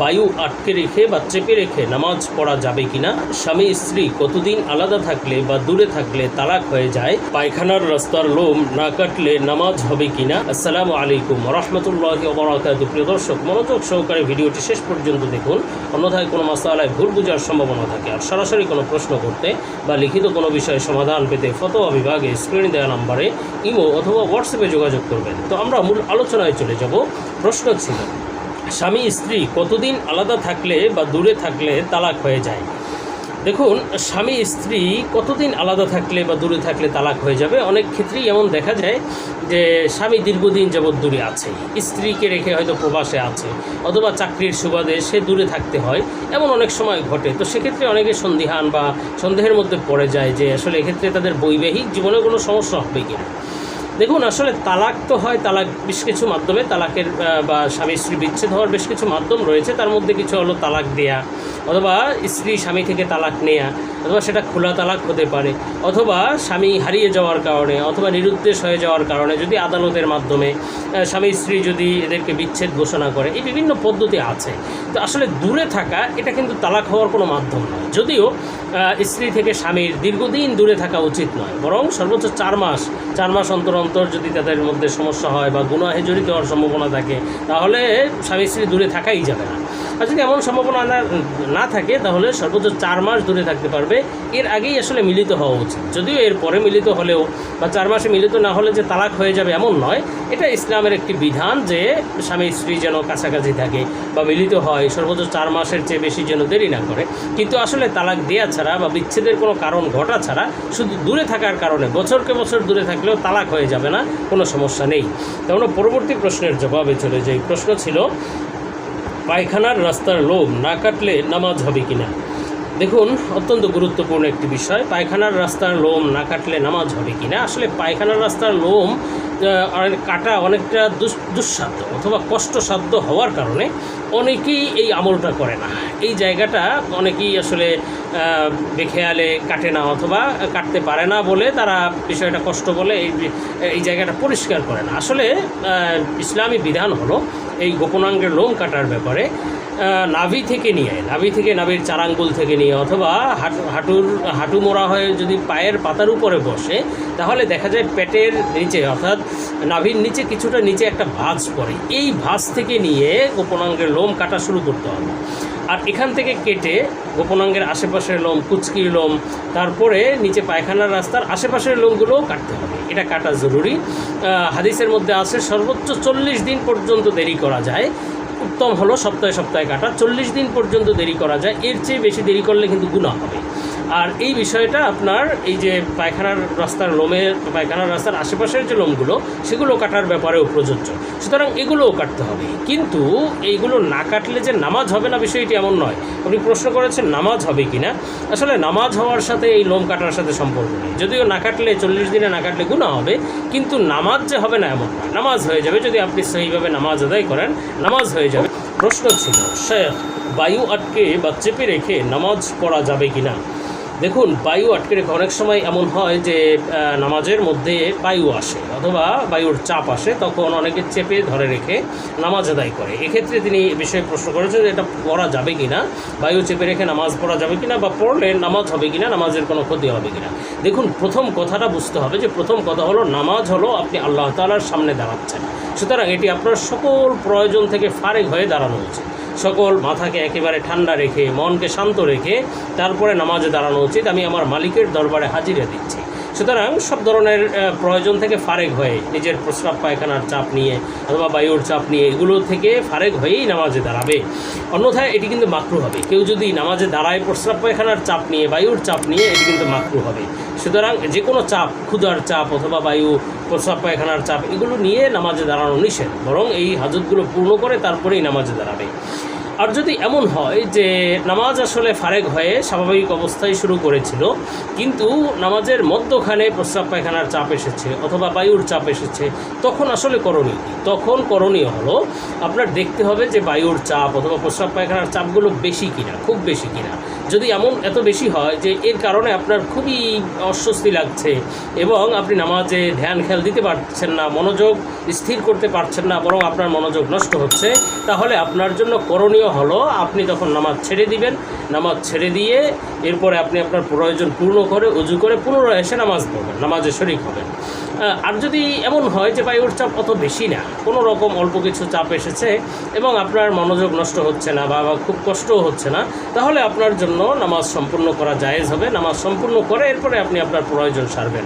বায়ু আটকে রেখে বা চেপে রেখে নামাজ পড়া যাবে কিনা? স্বামী, স্ত্রী কতদিন আলাদা থাকলে বা দূরে থাকলে তালাক হয়ে যায়? পায়খানার রাস্তার লোম না কাটলে নামাজ হবে কিনা? আসসালামু আলাইকুম রহমতুল্লাহ প্রিয় দর্শক, মনোযোগ সহকারে ভিডিওটি শেষ পর্যন্ত দেখুন। অন্যথায় কোনো মাসালায় ভুল বোঝার সম্ভাবনা থাকে। আর সরাসরি কোনো প্রশ্ন করতে বা লিখিত কোনো বিষয়ে সমাধান পেতে ফতোয়া বিভাগে স্ক্রিনে দেওয়া নাম্বারে ইমো অথবা হোয়াটসঅ্যাপে যোগাযোগ করবেন। তো আমরা মূল আলোচনায় চলে যাব। প্রশ্ন ছিল স্বামী স্ত্রী কতদিন আলাদা থাকলে বা দূরে থাকলে তালাক হয়ে যায়? দেখুন, স্বামী স্ত্রী কতদিন আলাদা থাকলে বা দূরে থাকলে তালাক হয়ে যাবে? অনেক ক্ষেত্রেই এমন দেখা যায় যে স্বামী দীর্ঘদিন যাবৎ দূরে আছে, স্ত্রীকে রেখে হয়তো প্রবাসে আছে, অথবা চাকরির সুবাদে সে দূরে থাকতে হয়, এমন অনেক সময় ঘটে। তো সেক্ষেত্রে অনেকে সন্দিহান বা সন্দেহের মধ্যে পড়ে যায় যে আসলে এক্ষেত্রে তাদের বৈবাহিক জীবনে কোনো সমস্যা হবে কিনা। দেখুন, আসলে তালাক তো হয় তালাক বেশ কিছু মাধ্যমে, তালাকের বা স্বামী স্ত্রী বিচ্ছেদ হওয়ার বেশ কিছু মাধ্যম রয়েছে, তার মধ্যে কিছু হলো তালাক দেয়া। অথবা স্ত্রী স্বামী থেকে তালাক নেয়া, অথবা সেটা খোলা তালাক হতে পারে, অথবা স্বামী হারিয়ে যাওয়ার কারণে, অথবা নিরুদ্দেশ হয়ে যাওয়ার কারণে যদি আদালতের মাধ্যমে স্বামী স্ত্রী যদি এদেরকে বিচ্ছেদ ঘোষণা করে, এই বিভিন্ন পদ্ধতি আছে। তো আসলে দূরে থাকা, এটা কিন্তু তালাক হওয়ার কোনো মাধ্যম নয়। যদিও স্ত্রী থেকে স্বামীর দীর্ঘদিন দূরে থাকা উচিত নয়, বরং সর্বোচ্চ চার মাস চার মাস অন্তর অন্তর যদি তাদের মধ্যে সমস্যা হয় বা গুণাহে জড়িত হওয়ার সম্ভাবনা থাকে, তাহলে স্বামী স্ত্রী দূরে থাকাই যাবে না। আর যদি এমন সম্ভাবনা না থাকে, তাহলে সর্বোচ্চ চার মাস দূরে থাকতে পারবে। এর আগেই আসলে মিলিত হওয়া উচিত। যদিও এর পরে মিলিত হলেও, বা চার মাসে মিলিত না হলে যে তালাক হয়ে যাবে এমন নয়, এটা ইসলামের একটি বিধান যে স্বামী স্ত্রী যেন কাছাকাছি থাকে বা মিলিত হয়, সর্বোচ্চ চার মাসের চেয়ে বেশি যেন দেরি না করে। কিন্তু আসলে তালাক দেওয়া ছাড়া বা বিচ্ছেদের কোনো কারণ ঘটা ছাড়া, শুধু দূরে থাকার কারণে, বছরকে বছর দূরে থাকলেও তালাক হয়ে যাবে না, কোনো সমস্যা নেই। তেমন পরবর্তী প্রশ্নের জবাবে চলে যাই। প্রশ্ন ছিল পায়খানার রাস্তার লোভ না কাটলে নামাজ হবে কিনা? দেখুন, অত্যন্ত গুরুত্বপূর্ণ একটি বিষয়। পায়খানার রাস্তার লোম না কাটলে নামাজ হবে কিনা আসলে পায়খানার রাস্তার লোম কাটা অনেকটা দুঃসাধ্য অথবা কষ্টসাধ্য হওয়ার কারণে অনেকেই এই আমলটা করে না। এই জায়গাটা অনেকেই আসলে বেখেয়ালে কাটে না অথবা কাটতে পারে না বলে তারা বিষয়টা কষ্ট বলে এই এই জায়গাটা পরিষ্কার করে না। আসলে ইসলামী বিধান হলো এই গোপনাঙ্গের লোম কাটার ব্যাপারে নাভি থেকে নিয়ে নাভি থেকে নাভির চারাঙ্গুল থেকে নিয়ে অথবা হাঁটু হাঁটুর হাঁটু মোড়া হয়ে যদি পায়ের পাতার উপরে বসে, তাহলে দেখা যায় পেটের নিচে, অর্থাৎ নাভির নিচে কিছুটা নিচে একটা ভাঁজ পড়ে। এই ভাঁজ থেকে নিয়ে গোপনাঙ্গের লোম কাটা শুরু করতে হবে। আর এখান থেকে কেটে গোপনাঙ্গের আশেপাশের লোম, কুচকির লোম, তারপরে নিচে পায়খানার রাস্তার আশেপাশের লোমগুলোও কাটতে হবে। এটা কাটা জরুরি। হাদিসের মধ্যে আছে, সর্বোচ্চ চল্লিশ দিন পর্যন্ত দেরি করা যায়। উত্তম হলো সপ্তাহে সপ্তাহে কাটা। চল্লিশ দিন পর্যন্ত দেরি করা যায়। এর চেয়ে বেশি দেরি করলে কিন্তু গুণা হবে। আর এই বিষয়টা আপনার এই যে পায়খানার রাস্তার লোমের পায়খানার রাস্তার আশেপাশের যে লোমগুলো, সেগুলো কাটার ব্যাপারেও প্রযোজ্য। সুতরাং এগুলোও কাটতে হবে। কিন্তু এইগুলো না কাটলে যে নামাজ হবে না বিষয়টি এমন নয়। আপনি প্রশ্ন করেছেন, নামাজ হবে কি না আসলে নামাজ হওয়ার সাথে এই লোম কাটার সাথে সম্পর্ক নেই। যদিও না কাটলে, চল্লিশ দিনে না কাটলে গুণা হবে, কিন্তু নামাজ যে হবে না এমন নয়। নামাজ হয়ে যাবে যদি আপনি সেইভাবে নামাজ আদায় করেন, নামাজ হয়ে যাবে। প্রশ্ন ছিল, শেখ, বায়ু আটকে বা চেপে রেখে নামাজ পড়া যাবে কি না দেখুন, বায়ু আটকে রেখে অনেক সময় এমন হয় যে নামাজের মধ্যে বায়ু আসে অথবা বায়ুর চাপ আসে, তখন অনেকে চেপে ধরে রেখে নামাজ আদায় করে। এক্ষেত্রে তিনি বিষয়ে প্রশ্ন করেছেন যে, এটা পড়া যাবে কি না বায়ু চেপে রেখে নামাজ পড়া যাবে কি না বা পড়লে নামাজ হবে কি না নামাজের কোনো ক্ষতি হবে কি না দেখুন, প্রথম কথাটা বুঝতে হবে যে, প্রথম কথা হলো, নামাজ হলো আপনি আল্লাহ তালার সামনে দাঁড়াচ্ছেন। সুতরাং এটি আপনার সকল প্রয়োজন থেকে ফারেক হয়ে দাঁড়ানো উচিত। সকল মাথাকে একেবারে ঠান্ডা রেখে, মনকে শান্ত রেখে তারপরে নামাজে দাঁড়ানো উচিত। আমি আমার মালিকের দরবারে হাজিরে দিচ্ছি। সুতরাং সব ধরনের প্রয়োজন থেকে ফারেক হয়ে নিজের প্রস্রাব পায়খানার চাপ নিয়ে অথবা বায়ুর চাপ নিয়ে এগুলো থেকে ফারেক হয়েই নামাজে দাঁড়াবে। অন্যথায় এটি কিন্তু মাকরু হবে। কেউ যদি নামাজে দাঁড়ায় প্রস্রাব পায়খানার চাপ নিয়ে, বায়ুর চাপ নিয়ে, এটি কিন্তু মাকরু হবে। সুতরাং যে কোনো চাপ, ক্ষুধার চাপ অথবা বায়ু, প্রস্রাব পায়খানার চাপ, এগুলো নিয়ে নামাজে দাঁড়ানো নিষেধ। বরং এই হাজতগুলো পূর্ণ করে তারপরেই নামাজে দাঁড়াবে। আর যদি এমন হয় যে নামাজ আসলে ফারেক হয়ে স্বাভাবিক অবস্থায় শুরু করেছিল, কিন্তু নামাজের মধ্যখানে প্রস্রাব পায়খানার চাপ এসেছে অথবা বায়ুর চাপ এসেছে, তখন আসলে করণীয় তখন করণীয় হলো আপনার দেখতে হবে যে বায়ুর চাপ অথবা প্রস্রাব পায়খানার চাপগুলো বেশি কিনা, খুব বেশি কিনা। যদি এমন এত বেশি হয় যে এর কারণে আপনার খুবই অস্বস্তি লাগছে এবং আপনি নামাজে ধ্যান খেয়াল দিতে পারছেন না, মনোযোগ স্থির করতে পারছেন না, বরং আপনার মনোযোগ নষ্ট হচ্ছে, তাহলে আপনার জন্য করণীয় হলো, আপনি তখন নামাজ ছেড়ে দিবেন। নামাজ ছেড়ে দিয়ে এরপরে আপনি আপনার প্রয়োজন পূর্ণ করে, উজু করে পুনরায় এসে নামাজ পড়বেন, নামাজে শরিক হবেন। আর যদি এমন হয় যে বায়ুর চাপ অত বেশি না, কোনো রকম অল্প কিছু চাপ এসেছে এবং আপনার মনোযোগ নষ্ট হচ্ছে না বা খুব কষ্টও হচ্ছে না, তাহলে আপনার জন্য নামাজ সম্পূর্ণ করা জায়েজ হবে। নামাজ সম্পূর্ণ করে এরপরে আপনি আপনার প্রয়োজন সারবেন।